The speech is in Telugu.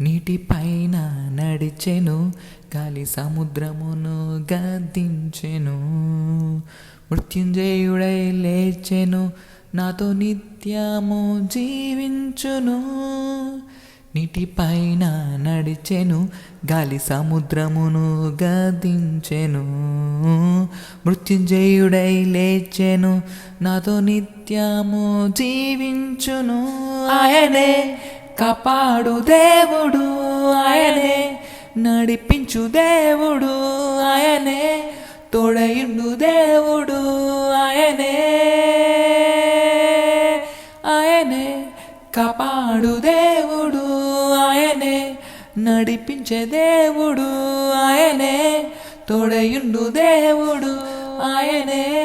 నీటిపైన నడిచెను గాలి సముద్రమును గద్దించెను. మృత్యుంజయుడై లేచెను నాతో నిత్యము జీవించును. నీటిపైన నడిచెను గాలి సముద్రమును గదించెను మృత్యుంజయుడై లేచెను నాతో నిత్యము జీవించును. ఆయనే కాపాడు దేవుడు ఆయనే. నడిపించు దేవుడు ఆయనే. తోడయుండు దేవుడు ఆయనే. ఆయనే. కాపాడు దేవుడు ఆయనే. నడిపించే దేవుడు ఆయనే. తోడయుండు దేవుడు ఆయనే.